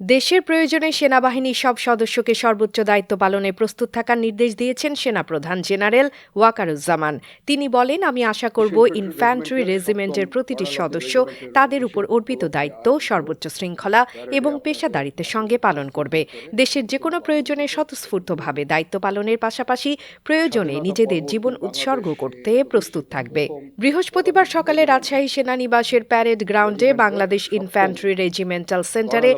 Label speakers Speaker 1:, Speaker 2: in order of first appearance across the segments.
Speaker 1: দেশের প্রয়োজনে সেনাবাহিনীর সব সদস্যকে সর্বোচ্চ দায়িত্ব পালনে প্রস্তুত থাকার নির্দেশ দিয়েছেন সেনাপ্রধান জেনারেল ওয়াকারুজ্জামান। তিনি বলেন আমি আশা করব ইনফ্যান্ট্রি রেজিমেন্টের প্রতিটি সদস্য তাদের উপর অর্পিত দায়িত্ব সর্বোচ্চ শৃঙ্খলা এবং পেশাদারিত্বের সঙ্গে পালন করবে। দেশের যে কোনো প্রয়োজনে স্বতঃস্ফূর্তভাবে দায়িত্ব পালনের পাশাপাশি প্রয়োজনে নিজেদের জীবন উৎসর্গ করতে প্রস্তুত থাকবে। বৃহস্পতিবার সকালে রাজশাহী সেনানিবাসের প্যারেড গ্রাউন্ডে বাংলাদেশ ইনফ্যান্ট্রি রেজিমেন্টাল সেন্টারে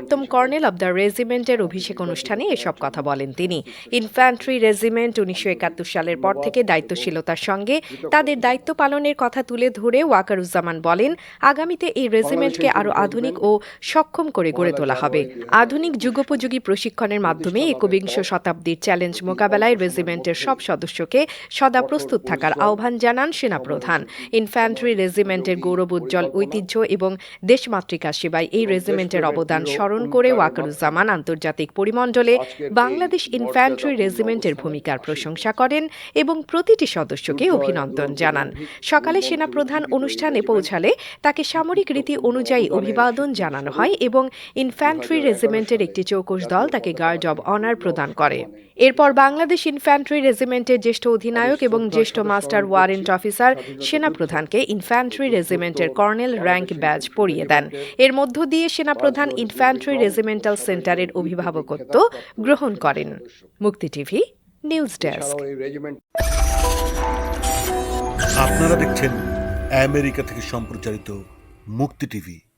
Speaker 1: সপ্তম কর্নেল অব দ্য রেজিমেন্টের অভিষেক অনুষ্ঠানে এসব কথা বলেন তিনি। ইনফ্যান্ট্রি রেজিমেন্ট উনিশশো একাত্তর সালের পর থেকে দায়িত্বশীলতার সঙ্গে তাদের দায়িত্ব পালনের কথা তুলে ধরে ওয়াকারুজ্জামান বলেন, আগামীতে এই রেজিমেন্টকে আরও আধুনিক ও সক্ষম করে গড়ে তোলা হবে। আধুনিক যুগোপযোগী প্রশিক্ষণের মাধ্যমে একবিংশ শতাব্দীর চ্যালেঞ্জ মোকাবেলায় রেজিমেন্টের সব সদস্যকে সদা প্রস্তুত থাকার আহ্বান জানান সেনাপ্রধান। ইনফ্যান্ট্রি রেজিমেন্টের গৌরবোজ্জ্বল ঐতিহ্য এবং দেশমাতৃকা সেবায় এই রেজিমেন্টের অবদান স্মরণ করে ওয়াকারুজ্জামান আন্তর্জাতিক পরিমণ্ডলে বাংলাদেশ ইনফ্যান্ট্রি রেজিমেন্টের ভূমিকার প্রশংসা করেন এবং প্রতিটি সদস্যকে অভিনন্দন জানান। সকালে সেনাপ্রধান অনুষ্ঠানে পৌঁছালে তাকে সামরিক রীতি অনুযায়ী অভিবাদন জানানো হয় এবং ইনফ্যান্ট্রি রেজিমেন্টের একটি চৌকস দল তাকে গার্ড অব অনার প্রদান করে। এরপর বাংলাদেশ ইনফ্যান্ট্রি রেজিমেন্টের জ্যেষ্ঠ অধিনায়ক এবং জ্যেষ্ঠ মাস্টার ওয়ারেন্ট অফিসার সেনাপ্রধানকে ইনফ্যান্ট্রি রেজিমেন্টের কর্নেল র্যাঙ্ক ব্যাজ পরিয়ে দেন। এর মধ্য দিয়ে সেনাপ্রধান ইনফ্যান্ট্রি রেজিমেন্টাল সেন্টারের অভিভাবকত্ব গ্রহণ করেন। মুক্তি টিভি, নিউজ ডেস্ক।
Speaker 2: আপনারা দেখছেন আমেরিকা থেকে সম্প্রচারিত মুক্তি টিভি।